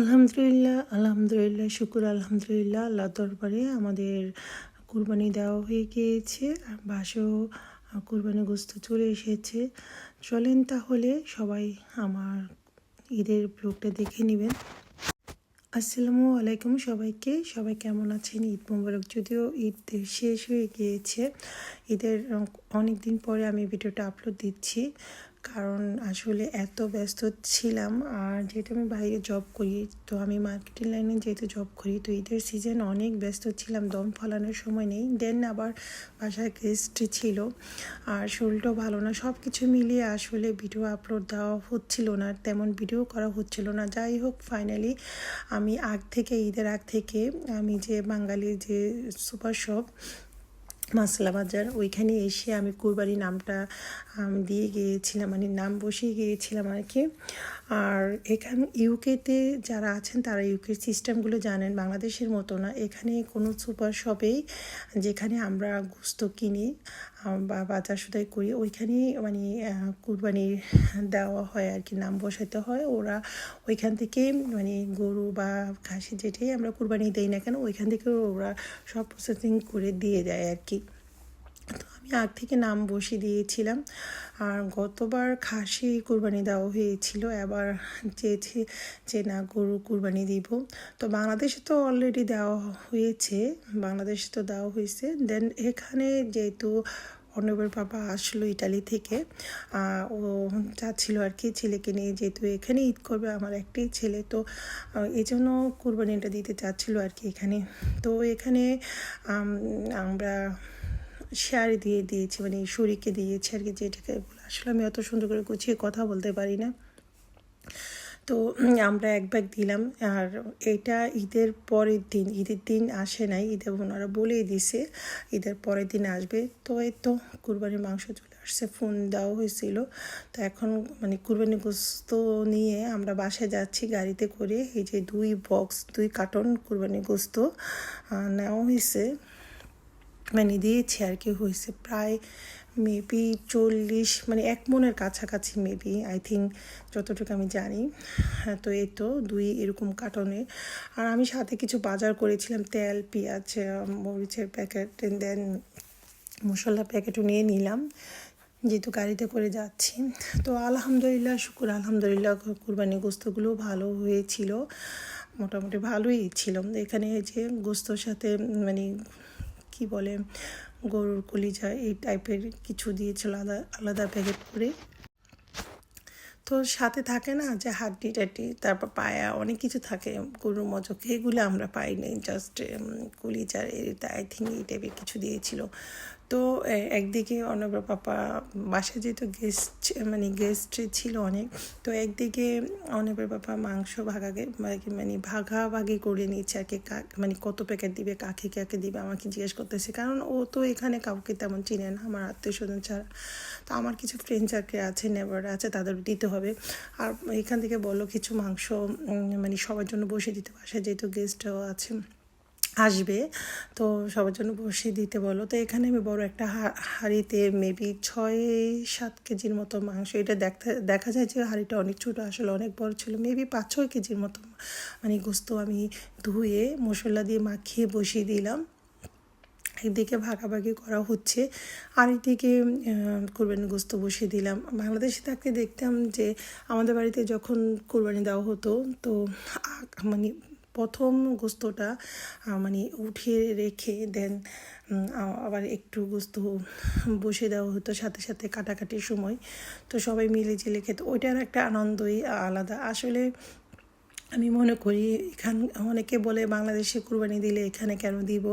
আলহামদুলিল্লাহ আলহামদুলিল্লাহ, শুকুর, আলহামদুলিল্লাহ। আল্লাহ দরবারে আমাদের কুরবানি দেওয়া হয়ে গিয়েছে আর বাসেও কুরবানি গোস্ত চলে এসেছে। চলেন তাহলে সবাই আমার ঈদের ব্লগটা দেখে নেবেন। আসসালামু আলাইকুম সবাইকে, সবাই কেমন আছেন? ঈদ মোবারক যদিও ঈদ শেষ হয়ে গিয়েছে, ঈদের অনেক দিন পরে আমি ভিডিওটা আপলোড দিচ্ছি। কারণ আসলে এত ব্যস্ত ছিলাম আর যেহেতু আমি বাইরে জব করি, তো আমি মার্কেটিং লাইনে যেহেতু জব করি, তো ঈদের সিজন অনেক ব্যস্ত ছিলাম, দম ফলানোর সময় নেই দেন আবার বাসায় গেস্ট ছিল আর শরীরটাও ভালো না সব কিছু মিলিয়ে আসলে ভিডিও আপলোড দেওয়া হচ্ছিল না, তেমন ভিডিও করা হচ্ছিল না। যাই হোক ফাইনালি আমি আগ থেকে, ঈদের আগ থেকে আমি যে বাঙালির যে সুপার শপ মশলা বাজার ওইখানে এসে আমি কুরবানি নামটা দিয়ে গিয়েছিলাম মানে নাম বসিয়ে গিয়েছিলাম আর কি। আর এখানে ইউকেতে যারা আছেন, তারা ইউকের সিস্টেমগুলো জানেন। বাংলাদেশের মতো না। এখানে কোনো সুপার শপেই যেখানে আমরা গুস্ত কিনি বা বাজার সুদাই করি, ওইখানেই মানে কুরবানি দেওয়া হয় আর কি, নাম বসাতে হয়। ওরা ওইখান থেকে মানে গরু বা খাসি যেটাই আমরা কুরবানি দিই না কেন, ওইখান থেকে ওরা সব প্রসেসিং করে দিয়ে দেয় আর কি। আগ থেকে নাম বসিয়ে দিয়েছিলাম। আর গতবার খাসি কুরবানি দেওয়া হয়েছিল, এবার চেয়েছি যে না গরু কুরবানি দিব। তো বাংলাদেশে তো অলরেডি দেওয়া হয়েছে, বাংলাদেশে তো দেওয়া হয়েছে। দেন এখানে যেহেতু অর্ণবের বাবা আসলো ইটালি থেকে ও যাচ্ছিল আর কি ছেলেকে নিয়ে, যেহেতু এখানে ঈদ করবে আমার একটাই ছেলে, তো এই জন্য কুরবানিটা দিতে চাচ্ছিল আর কি এখানে। তো এখানে আমরা শেয়ার দিয়ে দিয়েছি মানে শরীরকে দিয়েছি আর কি যেটাকে আসলে আমি অত সুন্দর করে গুছিয়ে কথা বলতে পারি না। তো আমরা এক ব্যাগ দিলাম আর এটা ঈদের পরের দিন, ঈদের দিন আসে নাই ঈদের ওনারা বলেই দিছে, ঈদের পরের দিন আসবে। তো এই তো কুরবানির মাংস চলে আসছে, ফোন দেওয়া হয়েছিল। তো এখন মানে কুরবানি গোস্ত নিয়ে আমরা বাসায় যাচ্ছি গাড়িতে করে, এই যে দুই বক্স দুই কার্টন কুরবানি গোস্ত নেওয়া হয়েছে। মানে দিয়েছি আর কি, হয়েছে প্রায় মেবি চল্লিশ মানে এক মনের কাছাকাছি মেবি আই থিঙ্ক যতটুকু আমি জানি। হ্যাঁ তো এই তো দুই এরকম কার্টনে আর আমি সাথে কিছু বাজার করেছিলাম, তেল, পেঁয়াজ মরিচের প্যাকেট দেন মশলা প্যাকেটও নিয়ে নিলাম, যেহেতু গাড়িতে করে যাচ্ছি। তো আলহামদুলিল্লাহ, শুকুর আলহামদুলিল্লাহ, কুরবানি গোস্তগুলো ভালো হয়েছিল। মোটামুটি ভালোই ছিল। এখানে যে গোস্তর সাথে মানে কি বলে, গরুর কলিজা এই টাইপের কিছু দিয়েছিল আলাদা আলাদা প্যাকেট করে। তো সাথে থাকে না যে হাড্ডি টাড্ডি, তারপর পায়া, অনেক কিছু থাকে। গরুর মজক, এগুলো আমরা পাইনি জাস্ট কলিজার এটা আই থিঙ্ক এই টাইপের কিছু দিয়েছিল। তো একদিকে অনবর পাপা, বাসায় যেহেতু গেস্ট মানে গেস্ট ছিল অনেক, তো একদিকে অনবর পাপা মাংস ভাগাগে মানে ভাগাভাগি করে নিচ্ছে আর কি মানে কত প্যাকেট দিবে, কাকে কাকে দিবে আমাকে জিজ্ঞেস করতেছে। কারণ ও তো এখানে কাউকে তেমন চিনে না, আমার আত্মীয় স্বজন ছাড়া। তো আমার কিছু ফ্রেন্ডস আর কি আছে নেবার আছে, তাদের দিতে হবে। আর এখান থেকে বলো কিছু মাংস মানে সবার জন্য বসে দিতে, বাসায় যেহেতু গেস্টও আছে। আসবে। তো সবার জন্য বসিয়ে দিতে বলো। তো এখানে আমি বড় একটা হাঁড়িতে মেবি ছয় সাত কেজির মতো মাংস। এটা দেখতে, দেখা যায় যে হাঁড়িটা অনেক ছোটো, আসলে অনেক বড় ছিল। মেবি পাঁচ ছয় কেজির মতো মানে গোস্ত আমি ধুয়ে মশলা দিয়ে মাখিয়ে বসিয়ে দিলাম। একদিকে ভাগাভাগি করা হচ্ছে। আর একদিকে কোরবানি গোস্ত বসিয়ে দিলাম। বাংলাদেশে থাকতে দেখতাম যে আমাদের বাড়িতে যখন কোরবানি দেওয়া হতো, তো মানে প্রথম গোস্তটা মানে উঠিয়ে রেখে দেন আবার একটু গোস্ত বসে দেওয়া হতো সাথে সাথে কাটাকাটির সময়। তো সবাই মিলে জেলে খেত, ওইটার একটা আনন্দই আলাদা। আসলে আমি মনে করি এখান, অনেকে বলে বাংলাদেশে কুরবানি দিলে এখানে কেন দিব?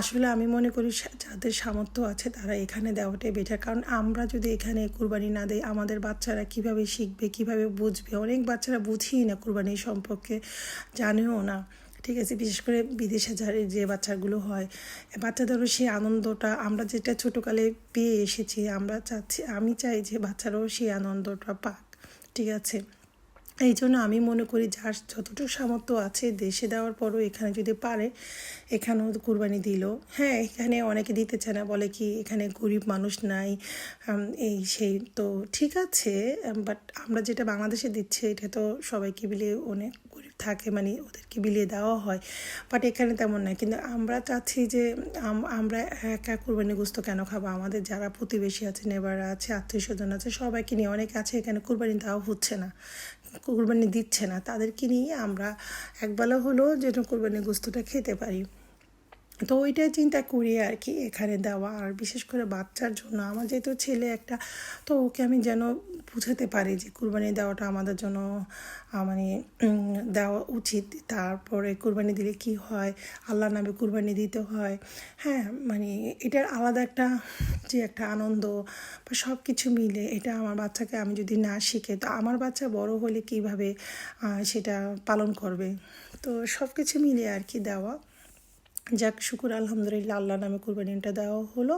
আসলে আমি মনে করি যাদের সামর্থ্য আছে তারা এখানে দেওয়াটাই বেটার কারণ আমরা যদি এখানে কুরবানি না দিই, আমাদের বাচ্চারা কীভাবে শিখবে, কীভাবে বুঝবে? অনেক বাচ্চারা বুঝিই না কুরবানি সম্পর্কে, জানেও না। ঠিক আছে, বিশেষ করে বিদেশে যারা যে বাচ্চাগুলো হয়, বাচ্চাদেরও সেই আনন্দটা, আমরা যেটা ছোটোকালে পেয়ে এসেছি, আমরা চাচ্ছি, আমি চাই যে বাচ্চারাও সেই আনন্দটা পাক। ঠিক আছে? এই জন্য আমি মনে করি যার যতটুকু সামর্থ্য আছে দেশে দেওয়ার পরও এখানে যদি পারে, এখানেও কুরবানি দিল। হ্যাঁ এখানে অনেকে দিতে চায় না, বলে কি এখানে গরিব মানুষ নাই এই সেই তো ঠিক আছে বাট আমরা যেটা বাংলাদেশে দিচ্ছি এটা তো সবাইকে বিলিয়ে অনেক গরিব থাকে মানে ওদেরকে বিলিয়ে দেওয়া হয় বাট এখানে তেমন নয় কিন্তু আমরা চাচ্ছি যে, আম- আমরা একা কুরবানি গোস্ত কেন খাব? আমাদের যারা প্রতিবেশী আছে নেবার আছে, আত্মীয় স্বজন আছে, সবাইকে নিয়ে অনেক আছে, এখানে কুরবানি দেওয়া হচ্ছে না। কুরবানি দিচ্ছে না তাদেরকে নিয়ে আমরা একবেলা হলেও যেন কোরবানির গোস্তটা খেতে পারি। তো ওইটাই চিন্তা করি আর কি এখানে দেওয়া। আর বিশেষ করে বাচ্চার জন্য আমার যেহেতু ছেলে একটা, তো ওকে আমি যেন বুঝাতে পারি যে কুরবানি দেওয়াটা আমাদের জন্য মানে দেওয়া উচিত। তারপরে কুরবানি দিলে কি হয়? আল্লাহ নামে কুরবানি দিতে হয়। হ্যাঁ মানে এটার আলাদা একটা যে একটা আনন্দ বা সব কিছু মিলে এটা আমার বাচ্চাকে আমি যদি না শিখে, তো আমার বাচ্চা বড় হলে কীভাবে সেটা পালন করবে? তো সব কিছু মিলে আর কি দেওয়া। যাক, শুকুর, আলহামদুলিল্লাহ, আল্লাহ নামে কুরবানিটা দেওয়া হলো।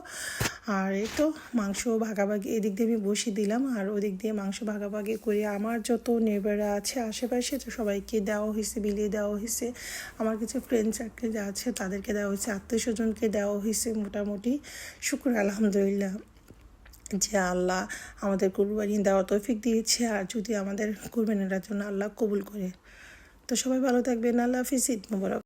আর এই তো মাংস ভাগাভাগি এদিক দিয়ে আমি বসিয়ে দিলাম, আর ওদিক দিয়ে মাংস ভাগাভাগি করে আমার যত নেবাররা আছে আশেপাশে, তো সবাইকে দেওয়া হয়েছে, বিলিয়ে দেওয়া হয়েছে। আমার কিছু ফ্রেন্ড যা আছে, তাদেরকে দেওয়া হয়েছে, আত্মীয় স্বজনকে দেওয়া হয়েছে মোটামুটি। শুকুর, আলহামদুলিল্লাহ। যে আল্লাহ আমাদের কুরবানি দেওয়া তৌফিক দিয়েছে, আর যদি আমাদের কুরবানিটার জন্য আল্লাহ কবুল করে। তো সবাই ভালো থাকবেন, আল্লাহ হাফিজ, ঈদ মুবারক।